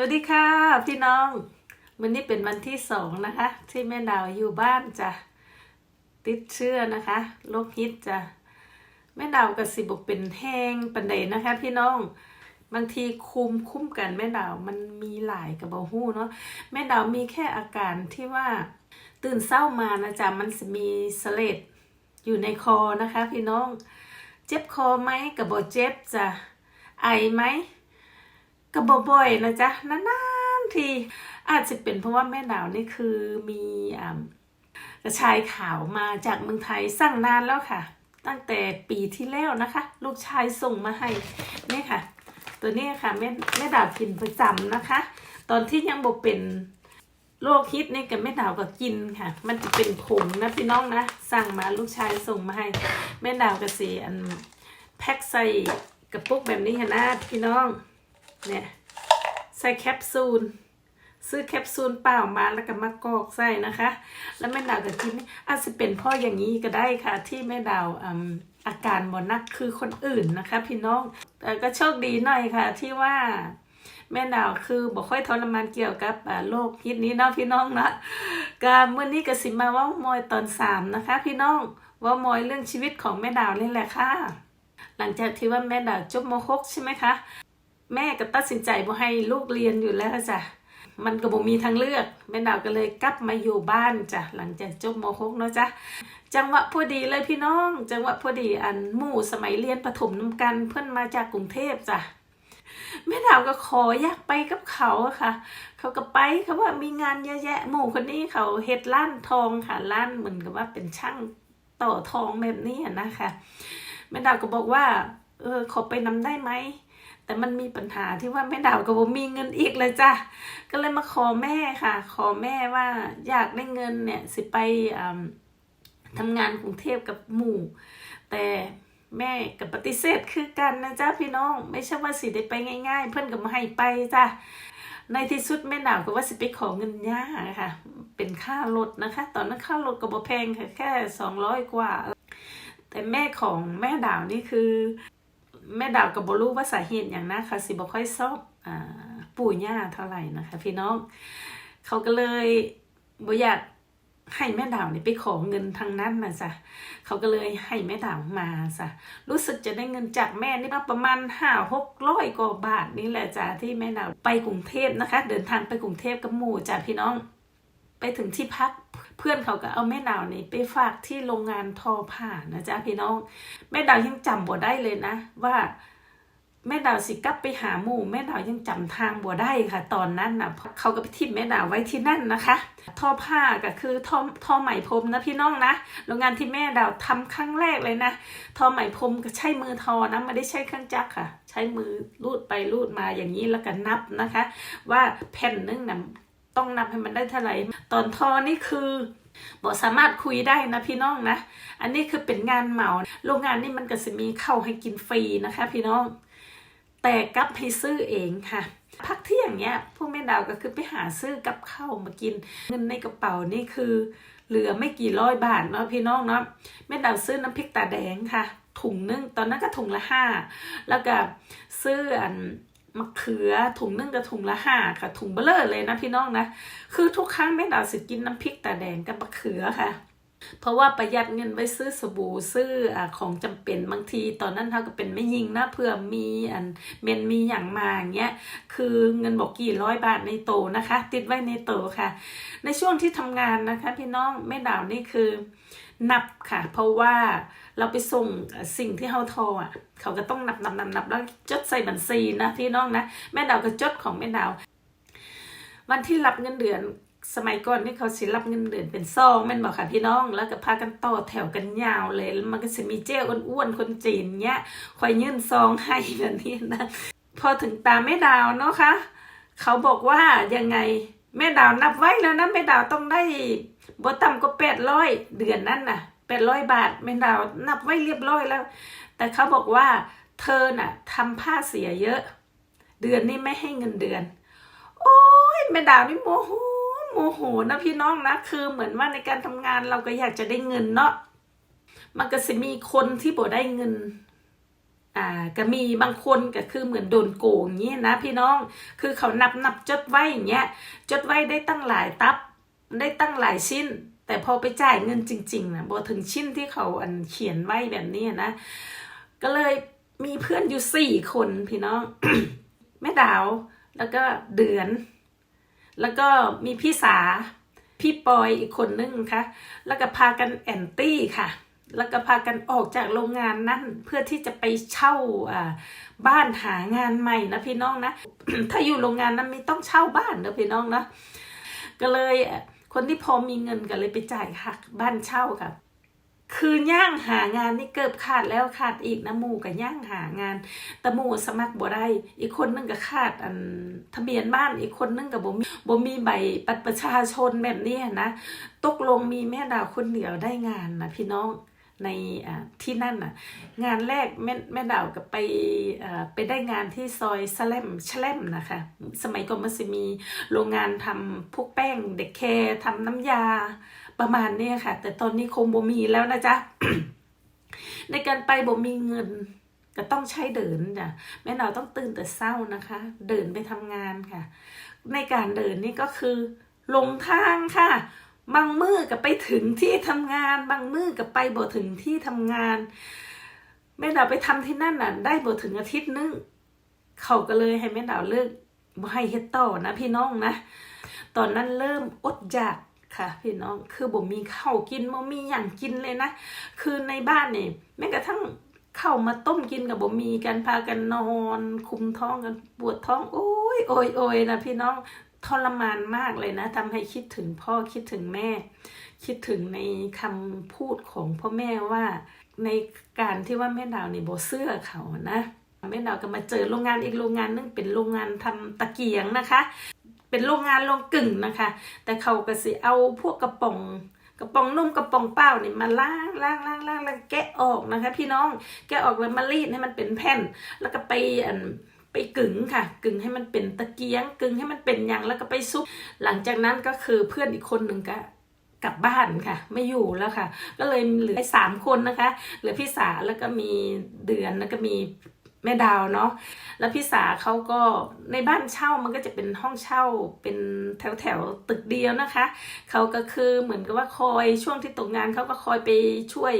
วัสดีค่ะพี่น้อง วันนี้เป็นวันที่สองนะคะ ที่แม่ดาวอยู่บ้านจะติดเชื้อนะคะโรคฮิตจะแม่ดาวกับสิบกเป็นแห้งปันใดนะคะ พี่น้องบางทีคุมคุ้มกันแม่ดาวมันมีหลายกับบาหู้เนาะแม่ดาวมีแค่อาการที่ว่าตื่นเศร้ามานะจ๊ะมันจะมีสเลดอยู่ในคอนะคะ พี่น้อง เจ็บคอไหมกับบเจ็บจ้ะไอไหม ก็บ่อยๆนะจ๊ะนานๆทีอาจจะเป็นเพราะว่าแม่ดาวนี่คือมีอ่ากระชายขาวมาจากเมืองไทยสั่งนานแล้วค่ะ ตั้งแต่ปีที่แล้วนะคะ ลูกชายส่งมาให้นี่ค่ะ ตัวนี้ค่ะแม่แม่ดาวกินประจำนะคะ ตอนที่ยังบ่เป็นโรคฮิตนี่กับแม่ดาวก็กินค่ะ มันจะเป็นผงนะพี่น้องนะ สั่งมาลูกชายส่งมาให้ แม่ดาวก็สีอันแพ็คใส่กระปุกแบบนี้ค่ะนะพี่น้อง เนี่ยใส่แคปซูลซื้อแคปซูลเปล่ามาแล้วก็มากรอกใส่นะคะ แล้วแม่ดาวก็กินอาจจะเป็นพ่ออย่างนี้ก็ได้ค่ะ ที่แม่ดาวออาการบ่นักคือคนอื่นนะคะ พี่น้องแต่ก็โชคดีหน่อยค่ะ ที่ว่า แม่ดาวคือบ่ค่อยทรมานเกี่ยวกับโรคฮิตนี้เนาะพี่น้องนะก็เมื่อนี้ก็สิมาว่ามอยตอนสามนะคะ พี่น้องว่ามอยเรื่องชีวิตของแม่ดาวนี่แหละค่ะ หลังจากที่ว่าแม่ดาวจบม .6 ใช่ไหมคะ แม่ก็ตัดสินใจบ่ให้ลูกเรียนอยู่แล้วจ้ะมันก็บ่มีทางเลือก แม่ดาวก็เลยกลับมาอยู่บ้านจ้ะหลังจากจบม .6 เนาะจ้ะจังหวะพอดีเลยพี่น้อง จังหวะพอดีอันหมู่สมัยเรียนประถมน้ำกันเพื่อนมาจากกรุงเทพจ้ะแม่ดาวก็ขออยากไปกับเขาอะค่ะ เขาก็ไปเขาว่ามีงานเยอะแยะหมู่คนนี้เขาเฮ็ดร้านทองค่ะร้านเหมือนกับว่าเป็นช่างต่อทองแบบนี้นะคะแม่ดาวก็บอกว่า เออขอไปนำได้ไหม แต่มันมีปัญหาที่ว่าแม่ดาวก็บ่มีเงินอีกเลยจ้ะก็เลยมาขอแม่ค่ะ ขอแม่ว่าอยากได้เงินเนี่ยสิไปทำงานกรุงเทพกับหมู่ แต่แม่กับปฏิเสธคือกันนะจ๊ะพี่น้อง ไม่ใช่ว่าสิได้ไปง่าย ๆ เพื่อนก็มาให้ไปจ้ะในที่สุดแม่ดาวก็ว่าสิไปขอเงินย่าค่ะ เป็นค่ารถนะคะ ตอนนั้นค่ารถก็บ่แพงค่ะแค่สองร้อยกว่า แต่แม่ของแม่ดาวนี่คือ แม่ดาวกับบรู้ว่าสาเหตุอย่างนะค่ะสิบ่ค่อยชอบอ่าปู่ย่าเท่าไหร่นะคะ พี่น้องเขาก็เลยบ่อยากให้แม่ดาวเนี่ยไปขอเงินทางนั้นนะจ๊ะเขาก็เลยให้แม่ดาวมาจ้ะรู้สึกจะได้เงินจากแม่นี่ประมาณห้าหกร้อยกว่าบาทนี่แหละจ้ะที่แม่ดาวไปกรุงเทพนะคะ เดินทางไปกรุงเทพกับหมู่จ้ะพี่น้อง ไปถึงที่พัก เพื่อนเขาก็เอาแม่ดาวนี่ไปฝากที่โรงงานทอผ้านะจ๊ะพี่น้อง แม่ดาวยังจำบ่ได้เลยนะ ว่าแม่ดาวสิกลับไปหาหมู่แม่ดาวยังจำทางบ่ได้ค่ะ ตอนนั้นนะเขาก็ไปทิ้มแม่ดาวไว้ที่นั่นนะคะทอผ้าก็คือทอทอไหมพรมนะพี่น้องนะโรงงานที่แม่ดาวทำครั้งแรกเลยนะทอไหมพรมก็ใช้มือทอนะไม่ได้ใช้เครื่องจักรค่ะ ใช้มือลูดไปลูดมาอย่างนี้แล้วก็นับนะคะ ว่าแผ่นนึงนะ ต้องนับให้มันได้เท่าไหร่ตอนทอนี่คือบอกสามารถคุยได้นะพี่น้องนะ อันนี้คือเป็นงานเหมา โรงงานนี่มันก็จะมีเข้าให้กินฟรีนะคะ พี่น้อง แต่กับให้ซื้อเองค่ะ พักเที่ยงเนี้ยพวกแม่ดาวก็คือไปหาซื้อกับข้าวมากิน เงินในกระเป๋านี่คือ เหลือไม่กี่ร้อยบาทเนาะพี่น้องเนาะ แม่ดาวซื้อน้ำพริกตาแดงค่ะ ถุงนึงตอนนั้นก็ถุงละห้า แล้วก็ซื้ออัน มะเขือถุงนึ่งก็ถุงละห้าค่ะ ถุงเบลอเลยนะพี่น้องนะ คือทุกครั้งแม่ดาวสิกินน้ำพริกตาแดงกับมะเขือค่ะ เพราะว่าประหยัดเงินไว้ซื้อสบู่ซื้ออของจำเป็นบางที ตอนนั้นเขาก็เป็นไม่ยิงนะเพื่อมีอันเมนมีอย่างมาอย่างเงี้ยคือเงินบอกกี่ร้อยบาทในโตนะคะ ติดไว้ในโตค่ะ ในช่วงที่ทำงานนะคะ พี่น้องแม่ดาวนี่คือนับค่ะ เพราะว่า เราไปส่งสิ่งที่เขาทออะ เขาก็ต้องนับนับนับนับแล้วจดใส่บัญชีนะพี่น้องนะแม่ดาวก็จดของแม่ดาว วันที่รับเงินเดือนสมัยก่อนนี่เขาสิรับเงินเดือนเป็นซองแม่นบอกค่ะพี่น้อง แล้วก็พากันต่อแถวกันยาวเลยแล้วมันก็จะมีเจ้อ้วนๆคนจีนเนี้ยคอยยื่นซองให้แบบนี้นะพอถึงตาแม่ดาวเนาะคะ เขาบอกว่ายังไงแม่ดาวนับไว้แล้วนะแม่ดาวต้องได้บ่ต่ำกว่าแปดร้อยเดือนนั้นน่ะ แปดร้อยบาทแม่ดาวนับไว้เรียบร้อยแล้ว แต่เขาบอกว่า เธอน่ะทำผ้าเสียเยอะ เดือนนี้ไม่ให้เงินเดือน โอ้ยแม่ดาวนี่โมโหโมโหนะพี่น้องนะคือเหมือนว่าในการทำงานเราก็อยากจะได้เงินเนาะมันก็จะมีคนที่บ่ได้เงิน อ่า ก็มีบางคนก็คือเหมือนโดนโกงอย่างนี้นะพี่น้อง คือเขานับนับจดไว้อย่างเงี้ย จดไว้ได้ตั้งหลายตับ ได้ตั้งหลายชิ้น แต่พอไปจ่ายเงินจริงๆนะบอถึงชิ้นที่เขาอันเขียนไว้แบบนี้นะ ก็เลยมีเพื่อนอยู่สี่คนพี่น้อง แม่ดาว แล้วก็เดือน แล้วก็มีพี่สา พี่ปอยอีกคนนึงค่ะ แล้วก็พากันแอนตี้ค่ะ แล้วก็พากันออกจากโรงงานนั้น เพื่อที่จะไปเช่าอ่าบ้านหางานใหม่นะพี่น้องนะ ถ้าอยู่โรงงานนั้นไม่ต้องเช่าบ้านนะพี่น้องนะ ก็เลย คนที่พอมีเงินก็เลยไปจ่ายค่ะบ้านเช่าค่ะ คือย่างหางานนี่เกิบขาดแล้วขาดอีกนะหมู่กับย่างหางานแต่หมู่สมัครบ่ได้อีกคนนึงก็ขาดอันทะเบียนบ้านอีกคนนึงกับ่มีบ่มีใบปัตรประชาชนแบบนี้นะตกลงมีแม่ดาวคนเดียวได้งานนะพี่น้อง ในที่นั่นน่ะงานแรกแม่แม่ดาวก็ไปไปได้งานที่ซอยสแลมชแลมนะคะ สมัยก่อนมันจะมีโรงงานทำพวกแป้งเด็กแคร์ทำน้ำยาประมาณนี้ค่ะ แต่ตอนนี้คงบ่มีแล้วนะจ๊ะ ในการไปบ่มีเงินก็ต้องใช้เดินจ้ะแม่ดาวต้องตื่นแต่เศร้านะคะ เดินไปทำงานค่ะ ในการเดินนี่ก็คือลงทางค่ะ บางมือก็ไปถึงที่ทำงาน บางมือก็ไปบ่ถึงที่ทำงานแม่ดาวไปทำที่นั่นน่ะ ได้บ่ถึงอาทิตย์นึงเขาก็เลยให้แม่ดาวเลิกบ่ให้เฮ็ดต่อนะพี่น้องนะตอนนั้นเริ่มอดอยากค่ะพี่น้องคือบ่มีข้าวกินบ่มีอย่างกินเลยนะคือในบ้านนี่แม้กระทั่งเข้ามาต้มกินกับบ่มีกันพากันนอน คุมท้องกันปวดท้อง โอ้ยโอยโอยนะพี่น้อง ทรมานมากเลยนะทำให้คิดถึงพ่อคิดถึงแม่ คิดถึงในคำพูดของพ่อแม่ว่าในการที่ว่าแม่ดาวนี่บ่เสื้อเขานะแม่ดาวก็มาเจอโรงงานอีกโรงงานนึงเป็นโรงงานทำตะเกียงนะคะ เป็นโรงงานโรงกึ่งนะคะ แต่เขาก็สิเอาพวกกระป๋องกระป๋องนุ่มกระป๋องเปล่านี่มาล้างล้างล้างล้างแล้วแกะออกนะคะ พี่น้องแกะออกแล้วมารีดให้มันเป็นแผ่น แล้วก็ไปอัน ไปกึ่งค่ะ กึ่งให้มันเป็นตะเกียง กึ่งให้มันเป็นอย่างแล้วก็ไปซุปหลังจากนั้นก็คือเพื่อนอีกคนหนึ่งก็กลับบ้านค่ะ ไม่อยู่แล้วค่ะ ก็เลยเหลือสามคนนะคะ เหลือพี่สาแล้วก็มีเดือนแล้วก็มี แม่ดาวเนาะแล้วพี่สาเขาก็ในบ้านเช่ามันก็จะเป็นห้องเช่าเป็นแถวแถวตึกเดียวนะคะเขาก็คือเหมือนกับว่าคอยช่วงที่ตกงานเขาก็คอยไปช่วย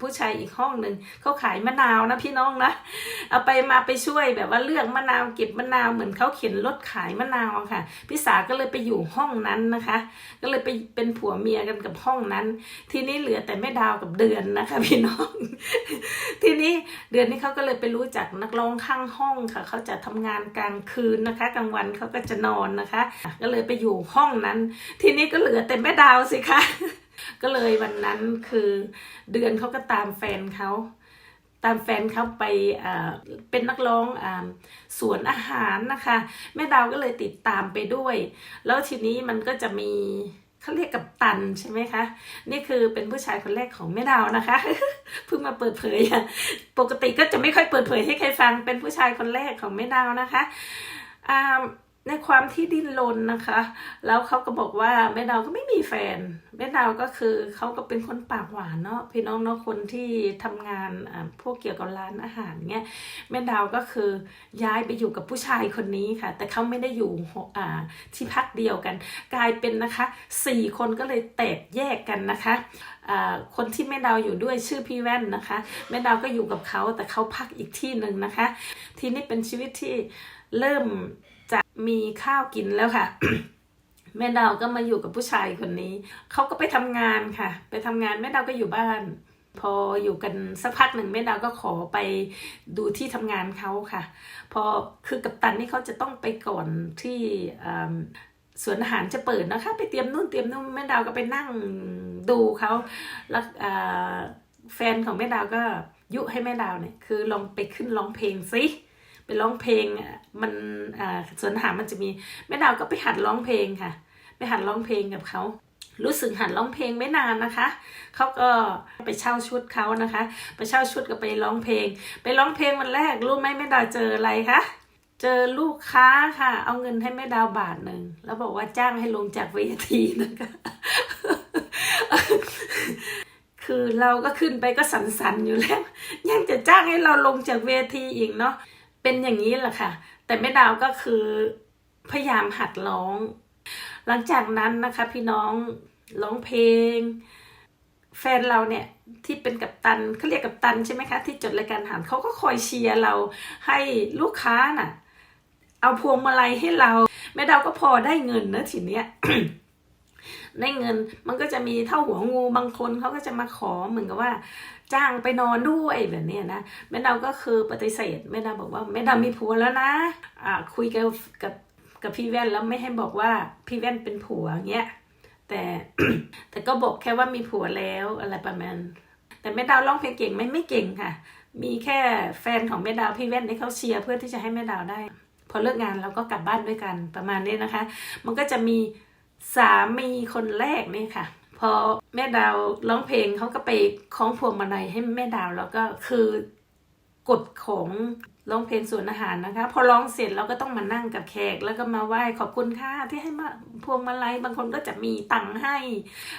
ผู้ชายอีกห้องหนึ่งเขาขายมะนาวนะพี่น้องนะเอาไปมาไปช่วยแบบว่าเลือกมะนาวเก็บมะนาวเหมือนเขาเขียนรถขายมะนาวค่ะพี่สาก็เลยไปอยู่ห้องนั้นนะคะ ก็เลยไปเป็นผัวเมียกันกับห้องนั้น ทีนี้เหลือแต่แม่ดาวกับเดือนนะคะ พี่น้อง ทีนี้เดือนนี้เขาก็เลยไปรู้จักนักร้องข้างห้องค่ะ เขาจะทำงานกลางคืนนะคะ กลางวันเขาก็จะนอนนะคะ ก็เลยไปอยู่ห้องนั้น ทีนี้ก็เหลือแต่แม่ดาวสิคะก็เลยวันนั้นคือเดือนเขาก็ตามแฟนเขาตามแฟนเขาไปเป็นนักร้องอสวนอาหารนะคะ แม่ดาวก็เลยติดตามไปด้วย แล้วทีนี้มันก็จะมี เขาเรียกกับตันใช่ไหมคะ นี่คือเป็นผู้ชายคนแรกของแม่ดาวนะคะเพิ่งมาเปิดเผยอะปกติก็จะไม่ค่อยเปิดเผยให้ใครฟังเป็นผู้ชายคนแรกของแม่ดาวนะคะอ่า ในความที่ดิ้นรนนะคะ แล้วเขาก็บอกว่าแม่ดาวก็ไม่มีแฟน แม่ดาวก็คือเขาก็เป็นคนปากหวานเนาะพี่น้องเนาะคนที่ทำงานอ่าพวกเกี่ยวกับร้านอาหารเงี้ยแม่ดาวก็คือย้ายไปอยู่กับผู้ชายคนนี้ค่ะ แต่เขาไม่ได้อยู่หอที่พักเดียวกัน กลายเป็นนะคะสี่คนก็เลยแตกแยกกันนะคะอ่าคนที่แม่ดาวอยู่ด้วยชื่อพี่แว่นนะคะแม่ดาวก็อยู่กับเขาแต่เขาพักอีกที่หนึ่งนะคะ ทีนี้เป็นชีวิตที่เริ่ม จะมีข้าวกินแล้วค่ะ แม่ดาวก็มาอยู่กับผู้ชายคนนี้ เขาก็ไปทำงานค่ะ ไปทำงานแม่ดาวก็อยู่บ้าน พออยู่กันสักพักหนึ่งแม่ดาวก็ขอไปดูที่ทำงานเขาค่ะ พอคือกับตันนี่เขาจะต้องไปก่อนที่สวนอาหารจะเปิดนะคะ ไปเตรียมนู่นเตรียมนู่นแม่ดาวก็ไปนั่งดูเขาแล้วแฟนของแม่ดาวก็ยุให้แม่ดาวเนี่ยคือลองไปขึ้นร้องเพลงสิ ไปร้องเพลงมันอ่าสวนหามันจะมีแม่ดาวก็ไปหัดร้องเพลงค่ะ ไปหัดร้องเพลงกับเขารู้สึกหัดร้องเพลงไม่นานนะคะเขาก็ไปเช่าชุดเขานะคะ ไปเช่าชุดก็ไปร้องเพลง ไปร้องเพลงวันแรกรู้ไหมแม่ดาวเจออะไรคะเจอลูกค้าค่ะ เอาเงินให้แม่ดาวบาทหนึ่งแล้วบอกว่าจ้างให้ลงจากเวทีนะคะ คือเราก็ขึ้นไปก็สันๆอยู่แล้ว ยังจะจ้างให้เราลงจากเวทีอีกเนาะ เป็นอย่างนี้แหละค่ะ แต่แม่ดาวก็คือพยายามหัดร้อง หลังจากนั้นนะคะพี่น้องร้องเพลง แฟนเราเนี่ยที่เป็นกัปตันเขาเรียกกัปตันใช่ไหมคะ ที่จดรายการหารเขาก็คอยเชียร์เราให้ลูกค้าน่ะ เอาพวงมาลัยให้เรา แม่ดาวก็พอได้เงินนะทีเนี้ยได้เงินมันก็จะมีเท่าหัวงูบางคนเขาก็จะมาขอเหมือนกับว่า จ้างไปนอนด้วยแบบนี้นะแม่ดาวก็คือปฏิเสธแม่ดาวบอกว่าแม่ดาวมีผัวแล้วนะอ่าคุยกับกับกับพี่แว่นแล้วไม่ให้บอกว่าพี่แว่นเป็นผัวเงี้ยแต่แต่ก็บอกแค่ว่ามีผัวแล้วอะไรประมาณ แต่แม่ดาวร้องเพลงเก่งไหมไม่เก่งค่ะ มีแค่แฟนของแม่ดาวพี่แว่นที่เขาเชียร์เพื่อที่จะให้แม่ดาวได้ พอเลิกงานเราก็กลับบ้านด้วยกันประมาณนี้นะคะ มันก็จะมีสามีคนแรกนี่ค่ะ อแม่ดาวร้องเพลงเขาก็ไปคล้องพวงมาลัยให้แม่ดาวแล้วก็คือกฎของร้องเพลงสวนอาหารนะคะ พอร้องเสร็จเราก็ต้องมานั่งกับแขก แล้วก็มาไหว้ขอบคุณค่ะที่ให้มาพวงมาลัยบางคนก็จะมีตังค์ให้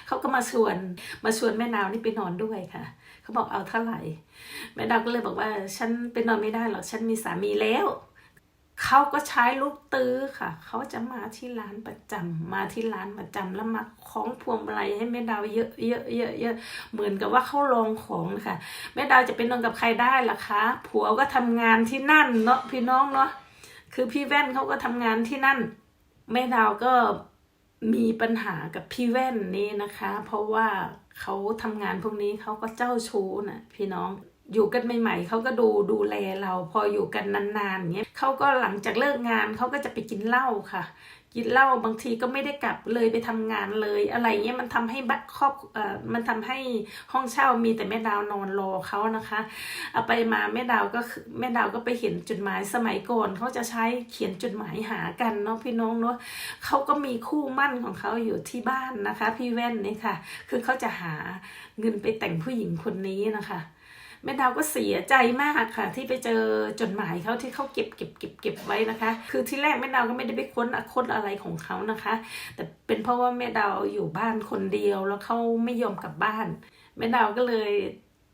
เขาก็มาชวน มาชวนแม่ดาวนี่ไปนอนด้วยค่ะ เขาบอกเอาเท่าไหร่ แม่ดาวก็เลยบอกว่า ฉันไปนอนไม่ได้หรอกฉันมีสามีแล้ว เขาก็ใช้ลูกตื้อค่ะ เขาจะมาที่ร้านประจำมาที่ร้านประจำแล้วมาคล้องพวงมาลัยให้แม่ดาวเยอะเยอะเยอะเยอะเหมือนกับว่าเขาลองของนะคะแม่ดาวจะไปนอนกับใครได้ล่ะคะ ผัวก็ทำงานที่นั่นเนาะพี่น้องเนาะคือพี่แว่นเขาก็ทำงานที่นั่น แม่ดาวก็มีปัญหากับพี่แว่นนี่นะคะ เพราะว่าเขาทำงานพวกนี้เขาก็เจ้าชู้น่ะพี่น้อง อยู่กันใหม่ๆเขาก็ดูดูแลเราพออยู่กันนานๆเงี้ยเขาก็หลังจากเลิกงานเขาก็จะไปกินเหล้าค่ะ กินเหล้าบางทีก็ไม่ได้กลับเลยไปทำงานเลยอะไรเงี้ยมันทำให้บัตรครอบเอ่อมันทำให้ห้องเช่ามีแต่แม่ดาวนอนรอเขานะคะเอาไปมาแม่ดาวก็แม่ดาวก็ไปเห็นจดหมายสมัยก่อนเขาจะใช้เขียนจดหมายหากันเนาะพี่น้องเนาะเขาก็มีคู่มั่นของเขาอยู่ที่บ้านนะคะ พี่แว่นนี่ค่ะ คือเขาจะหาเงินไปแต่งผู้หญิงคนนี้นะคะ แม่ดาวก็เสียใจมากค่ะ ที่ไปเจอจดหมายเขาที่เขาเก็บเก็บเก็บเก็บไว้นะคะ คือที่แรกแม่ดาวก็ไม่ได้ไปค้นค้นอะไรของเขานะคะ แต่เป็นเพราะว่าแม่ดาวอยู่บ้านคนเดียวแล้วเขาไม่ยอมกลับบ้าน แม่ดาวก็เลย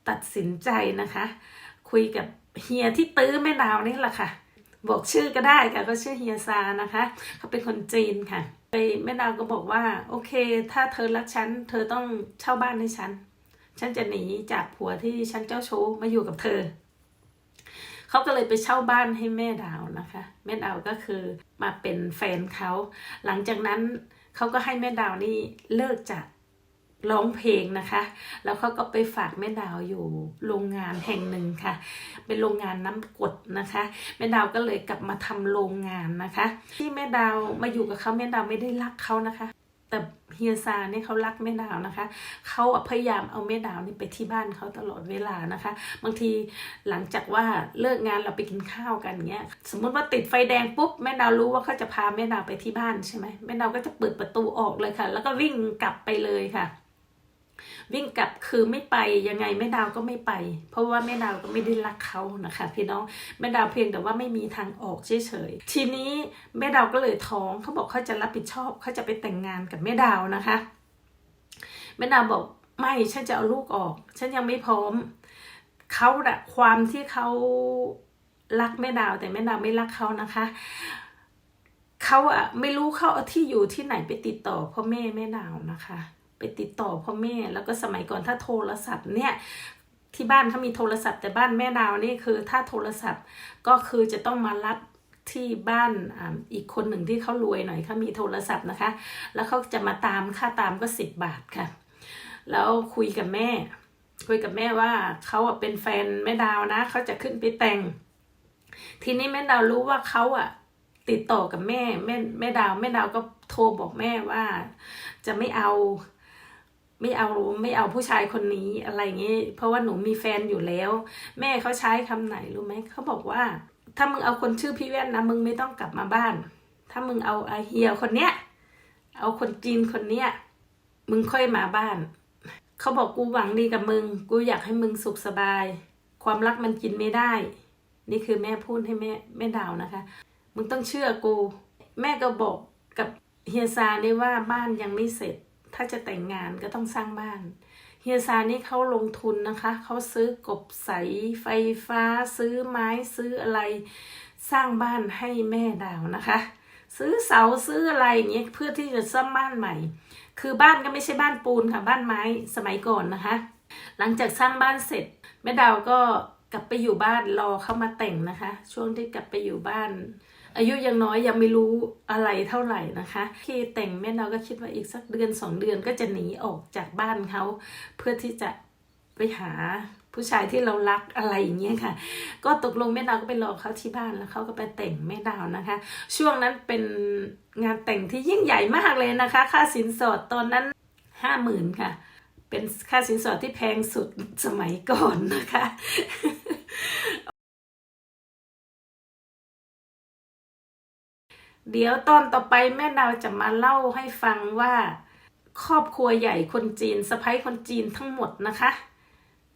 ตัดสินใจนะคะ คุยกับเฮียที่ตื้อแม่ดาวนี่แหละค่ะ บอกชื่อก็ได้ค่ะก็ชื่อเฮียซานะคะเขาเป็นคนจีนค่ะไปแม่ดาวก็บอกว่า โอเค ถ้าเธอรักฉัน เธอต้องเช่าบ้านให้ฉัน ฉันจะหนีจากผัวที่ฉันเจ้าชู้มาอยู่กับเธอ เขาก็เลยไปเช่าบ้านให้แม่ดาวนะคะ แม่ดาวก็คือมาเป็นแฟนเขา หลังจากนั้นเขาก็ให้แม่ดาวนี่เลิกจากร้องเพลงนะคะ แล้วเขาก็ไปฝากแม่ดาวอยู่โรงงานแห่งหนึ่งค่ะ เป็นโรงงานน้ำกดนะคะ แม่ดาวก็เลยกลับมาทำโรงงานนะคะ ที่แม่ดาวมาอยู่กับเขาแม่ดาวไม่ได้รักเขานะคะ แต่เฮียซาเนี่ยเขารักแม่ดาวนะคะ เขาพยายามเอาแม่ดาวนี่ไปที่บ้านเขาตลอดเวลานะคะ บางทีหลังจากว่าเลิกงานเราไปกินข้าวกันเงี้ย สมมติว่าติดไฟแดงปุ๊บแม่ดาวรู้ว่าเขาจะพาแม่ดาวไปที่บ้านใช่ไหมแม่ดาวก็จะเปิดประตูออกเลยค่ะ แล้วก็วิ่งกลับไปเลยค่ะ วิ่งกลับคือไม่ไปยังไงแม่ดาวก็ไม่ไป เพราะว่าแม่ดาวก็ไม่ได้รักเขานะคะ พี่น้องแม่ดาวเพียงแต่ว่าไม่มีทางออกเฉยๆทีนี้แม่ดาวก็เลยท้องเขาบอกเขาจะรับผิดชอบเขาจะไปแต่งงานกับแม่ดาวนะคะแม่ดาวบอกไม่ฉันจะเอาลูกออก ฉันยังไม่พร้อมเขาอะความที่เขารักแม่ดาวแต่แม่ดาวไม่รักเขานะคะเขาอะไม่รู้เขาเอาที่อยู่ที่ไหนไปติดต่อพ่อแม่แม่ดาวนะคะ ไปติดต่อพ่อแม่ แล้วก็สมัยก่อนถ้าโทรศัพท์เนี่ยที่บ้านเขามีโทรศัพท์แต่บ้านแม่ดาวนี่คือถ้าโทรศัพท์ก็คือจะต้องมารับที่บ้านอีกคนหนึ่งที่เขารวยหน่อยเขามีโทรศัพท์นะคะ แล้วเขาจะมาตามค่าตามก็สิบบาทค่ะ แล้วคุยกับแม่ คุยกับแม่ว่าเขาเป็นแฟนแม่ดาวนะเขาจะขึ้นไปแต่ง ทีนี้แม่ดาวรู้ว่าเขาอะติดต่อกับแม่แม่แม่ดาวแม่ดาวก็โทรบอกแม่ว่า จะไม่เอา ไม่เอาไม่เอาผู้ชายคนนี้อะไรเงี้ยเพราะว่าหนูมีแฟนอยู่แล้ว แม่เขาใช้คำไหนรู้ไหมเขาบอกว่า ถ้ามึงเอาคนชื่อพี่แว่นนะมึงไม่ต้องกลับมาบ้าน ถ้ามึงเอาอาเฮียคนเนี้ยเอาคนจีนคนเนี้ยมึงค่อยมาบ้านเขาบอกกูหวังดีกับมึง กูอยากให้มึงสุขสบาย ความรักมันกินไม่ได้ นี่คือแม่พูดให้แม่แม่ดาวนะคะ มึงต้องเชื่อกู แม่ก็บอกกับเฮียซานี่ว่าบ้านยังไม่เสร็จ ถ้าจะแต่งงานก็ต้องสร้างบ้าน เฮียซานี่เขาลงทุนนะคะ เขาซื้อกบใสไฟฟ้า ซื้อไม้ซื้ออะไร สร้างบ้านให้แม่ดาวนะคะ ซื้อเสาซื้ออะไรอย่างเงี้ยเพื่อที่จะสร้างบ้านใหม่ คือบ้านก็ไม่ใช่บ้านปูนค่ะบ้านไม้สมัยก่อนนะคะ หลังจากสร้างบ้านเสร็จ แม่ดาวก็กลับไปอยู่บ้านรอเข้ามาแต่งนะคะ ช่วงที่กลับไปอยู่บ้าน อายุยังน้อยยังไม่รู้อะไรเท่าไหร่นะคะที่แต่งแม่ดาวก็คิดว่าอีกสักเดือนสองเดือนก็จะหนีออกจากบ้านเขาเพื่อที่จะไปหาผู้ชายที่เรารักอะไรอย่างเงี้ยค่ะ ก็ตกลงแม่ดาวก็ไปรอเขาที่บ้านแล้วเขาก็ไปแต่งแม่ดาวนะคะ ช่วงนั้นเป็นงานแต่งที่ยิ่งใหญ่มากเลยนะคะ ค่าสินสอดตอนนั้นห้าหมื่นค่ะ เป็นค่าสินสอดที่แพงสุดสมัยก่อนนะคะ เดี๋ยวตอนต่อไปแม่ดาวจะมาเล่าให้ฟังว่า ครอบครัวใหญ่คนจีนสะพ้ยคนจีนทั้งหมดนะคะ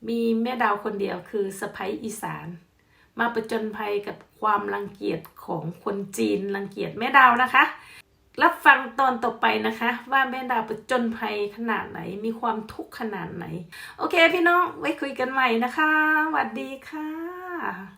มีแม่ดาวคนเดียวคือสะพ้ยอีสาน มาประจนภัยกับความรังเกียจของคนจีนรังเกียจแม่ดาวนะคะ รับฟังตอนต่อไปนะคะ ว่าแม่ดาวประจนภัยขนาดไหนมีความทุกข์ขนาดไหน โอเคพี่น้องไว้คุยกันใหม่นะคะสวัสดีค่ะ